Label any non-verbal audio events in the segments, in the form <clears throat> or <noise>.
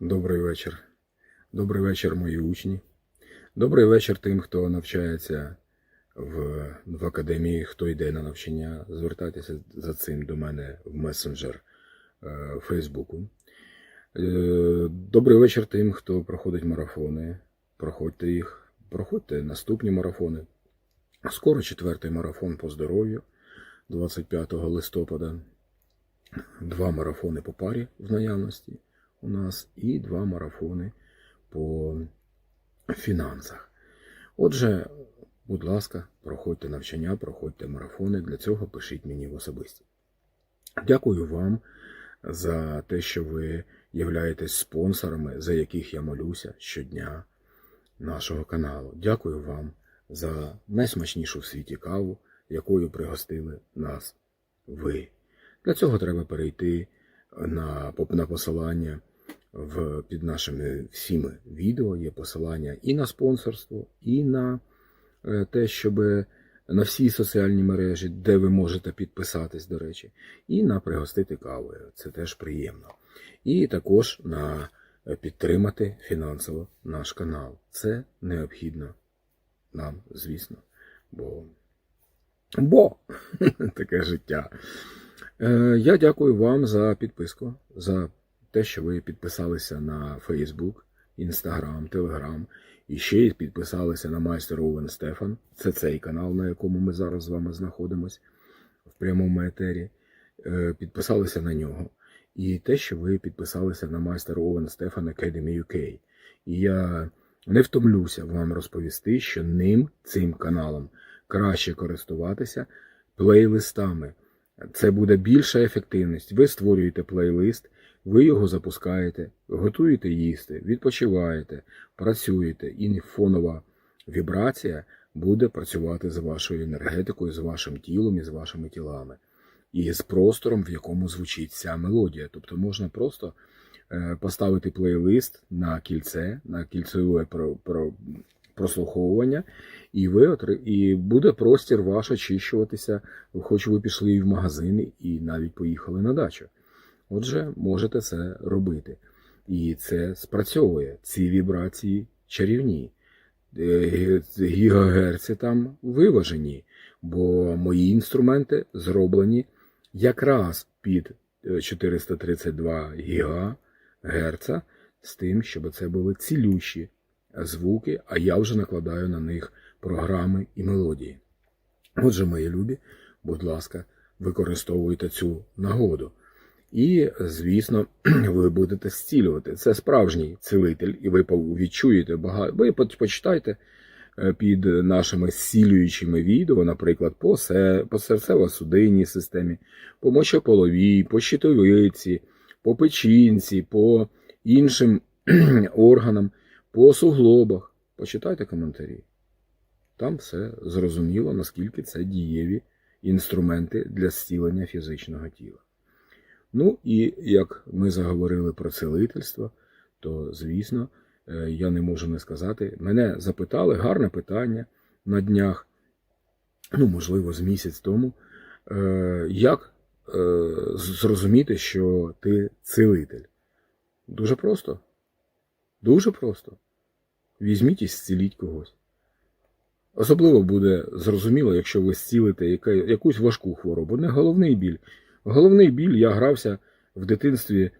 Добрий вечір. Добрий вечір, мої учні. Добрий вечір тим, хто навчається в, в академії, хто йде на навчання. Звертайтеся за цим до мене в месенджер е, Фейсбуку. Е, Добрий вечір тим, хто проходить марафони. Проходьте їх, проходьте наступні марафони. Скоро четвертий марафон по здоров'ю 25 листопада. Два марафони по парі в наявності у нас і два марафони по фінансах. Отже, будь ласка, проходьте навчання, проходьте марафони. Для цього пишіть мені в особисті. Дякую вам за те, що ви являєтесь спонсорами, за яких я молюся щодня нашого каналу. Дякую вам за найсмачнішу в світі каву, якою пригостили нас ви. Для цього треба перейти на, на посилання в, під нашими всіми відео. Є посилання і на спонсорство, і на е, те, щоб на всі соціальні мережі, де ви можете підписатись, до речі, і на пригостити кавою. Це теж приємно. І також на е, підтримати фінансово наш канал. Це необхідно нам, звісно, бо, бо <laughs> таке життя. Е, Я дякую вам за підписку, за те, що ви підписалися на Facebook, Instagram, Telegram і ще й підписалися на майстер Овен Стефан. Це цей канал, на якому ми зараз з вами знаходимось в прямому етері. Е, Підписалися на нього. І те, що ви підписалися на майстер Овен Стефан Academy UK. І я не втомлюся вам розповісти, що ним, цим каналом, краще користуватися плейлистами. Це буде більша ефективність. Ви створюєте плейлист, ви його запускаєте, готуєте їсти, відпочиваєте, працюєте, і фонова вібрація буде працювати з вашою енергетикою, з вашим тілом і з вашими тілами. І з простором, в якому звучить ця мелодія. Тобто можна просто е, поставити плейлист на кільце, на кільцеве про, про, прослуховування, і ви отри- і буде простір ваш очищуватися, хоч ви пішли і в магазини, і навіть поїхали на дачу. Отже, можете це робити. І це спрацьовує. Ці вібрації чарівні. Е, Гігагерці там виважені, бо мої інструменти зроблені якраз під е, 432 гігагерца з тим, щоб це були цілющі звуки, а я вже накладаю на них програми і мелодії. Отже, мої любі, будь ласка, використовуйте цю нагоду. І, звісно, <clears throat> ви будете зцілювати. Це справжній цілитель, і ви відчуєте багато. Ви почитайте е, під нашими зцілюючими відео, наприклад, по, се... по серцево-судинній системі, по мочополовій, по щитовиці, по печінці, по іншим <clears throat> органам, по суглобах. Почитайте коментарі. Там все зрозуміло, наскільки це дієві інструменти для зцілення фізичного тіла. Ну і як ми заговорили про цілительство, то, звісно, е, я не можу не сказати. Мене запитали гарне питання на днях, ну, можливо, з місяць тому, е, як е, зрозуміти, що ти цілитель. Дуже просто. Дуже просто. Візьміть і зціліть когось. Особливо буде зрозуміло, якщо ви зцілите якусь важку хворобу. Не головний біль. Головний біль я грався в дитинстві,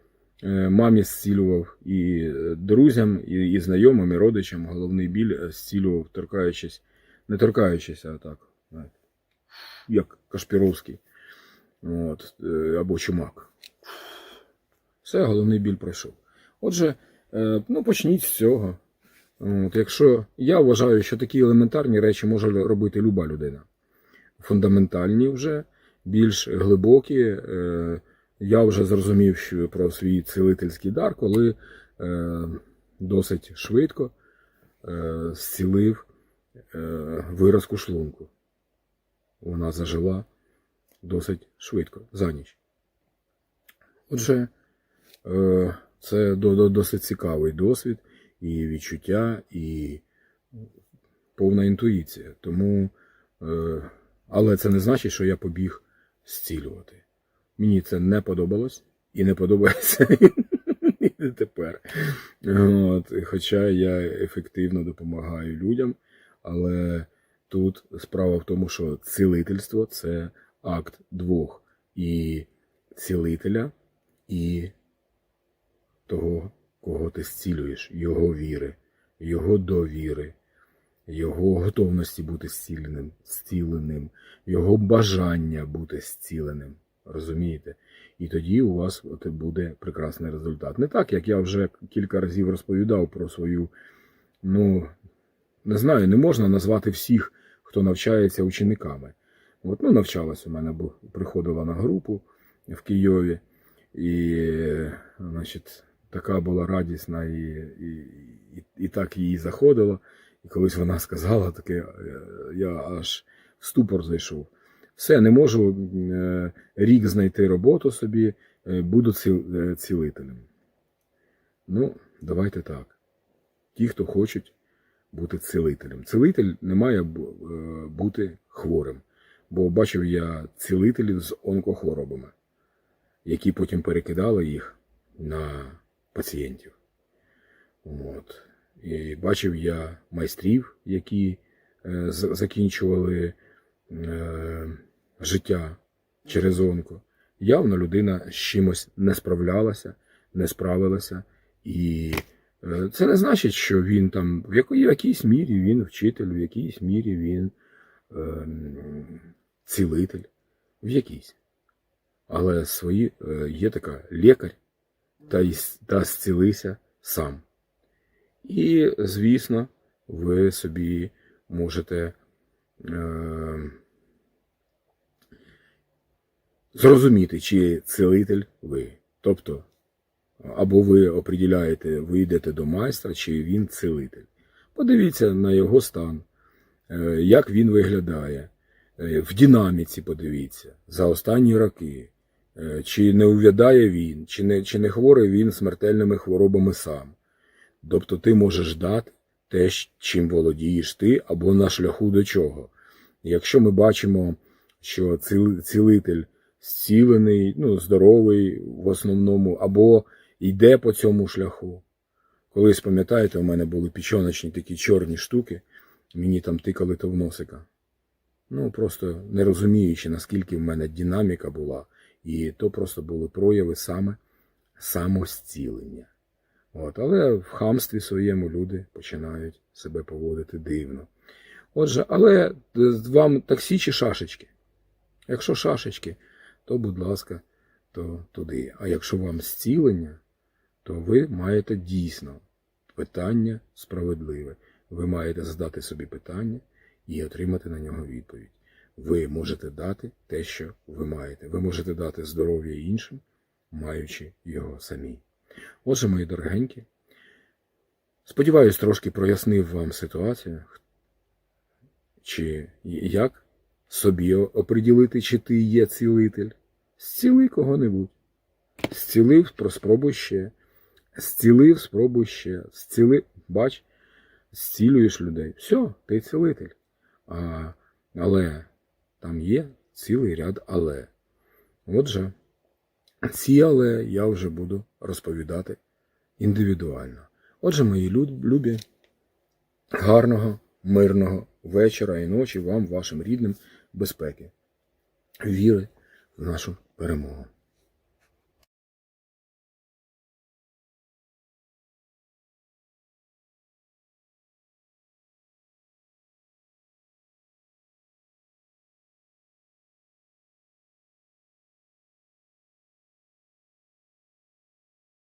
е, мамі зцілював і е, друзям, і, і знайомим, і родичам. Головний біль е, зцілював, торкаючись, не торкаючись, а так, як Кашпіровський От, або Чумак. Все, головний біль пройшов. Отже, ну почніть з цього. От, якщо я вважаю, що такі елементарні речі може робити люба людина. Фундаментальні вже, більш глибокі. Е, я вже зрозумів що про свій цілительський дар, коли е, досить швидко е, зцілив виразку шлунку. Вона зажила досить швидко за ніч. Отже, це до- до- досить цікавий досвід і відчуття, і повна інтуїція. Тому, але це не значить, що я побіг зцілювати. Мені це не подобалось і не подобається <laughs> тепер. От, хоча я ефективно допомагаю людям, але тут справа в тому, що цілительство це акт двох і цілителя, і того, кого ти зцілюєш, його віри, його довіри, його готовності бути зціленим, зціленим, його бажання бути зціленим. Розумієте? І тоді у вас буде прекрасний результат. Не так, як я вже кілька разів розповідав про свою, ну, не знаю, не можна назвати всіх, хто навчається учениками. От, ну, навчалась у мене, бо приходила на групу в Києві, і, значить, така була радісна, і, і, і, і так їй заходило. І колись вона сказала таке, е, я аж в ступор зайшов. Все, не можу е, рік знайти роботу собі, е, буду цілителем. Ну, давайте так. Ті, хто хочуть бути цілителем. Цілитель не має бути хворим. Бо бачив я цілителів з онкохворобами, які потім перекидали їх на пацієнтів. От. І бачив я майстрів, які е, закінчували е, життя через онко. Явно людина з чимось не справлялася, не справилася. І е, це не значить, що він там в якійсь мірі він вчитель, в якійсь мірі він цілитель, в якійсь. Але свої є така лікар, та, й та зцілися сам. І, звісно, ви собі можете е, зрозуміти, чи цілитель ви. Тобто, або ви оприділяєте, ви йдете до майстра, чи він цілитель. Подивіться на його стан, е, як він виглядає. Е, В динаміці подивіться за останні роки. Е, Чи не увядає він, чи не, чи не хворий він смертельними хворобами сам. Тобто ти можеш дати те, чим володієш ти, або на шляху до чого. Якщо ми бачимо, що цілитель зцілений, ну, здоровий в основному, або йде по цьому шляху. Колись, пам'ятаєте, у мене були пічоночні такі чорні штуки, мені там тикали то в носика. Ну, просто не розуміючи, наскільки в мене динаміка була, і то просто були прояви саме самозцілення. От, але в хамстві своєму люди починають себе поводити дивно. Отже, але е, вам таксі чи шашечки? Якщо шашечки, то, будь ласка, то туди. А якщо вам зцілення, то ви маєте дійсно питання справедливе. Ви маєте задати собі питання і отримати на нього відповідь. Ви можете дати те, що ви маєте. Ви можете дати здоров'я іншим, маючи його самі. Отже, мої дорогенькі, сподіваюсь, трошки прояснив вам ситуацію, чи як собі оприділити, чи ти є цілитель. Зціли кого-небудь. Зцілив, спробуй ще. Зцілив, спробуй ще. Зціли, бач, зцілюєш людей. Все, ти цілитель. А, але там є цілий ряд але. Отже, ці але я вже буду розповідати індивідуально. Отже, мої любі, гарного, мирного вечора і ночі вам, вашим рідним, безпеки, віри в нашу перемогу.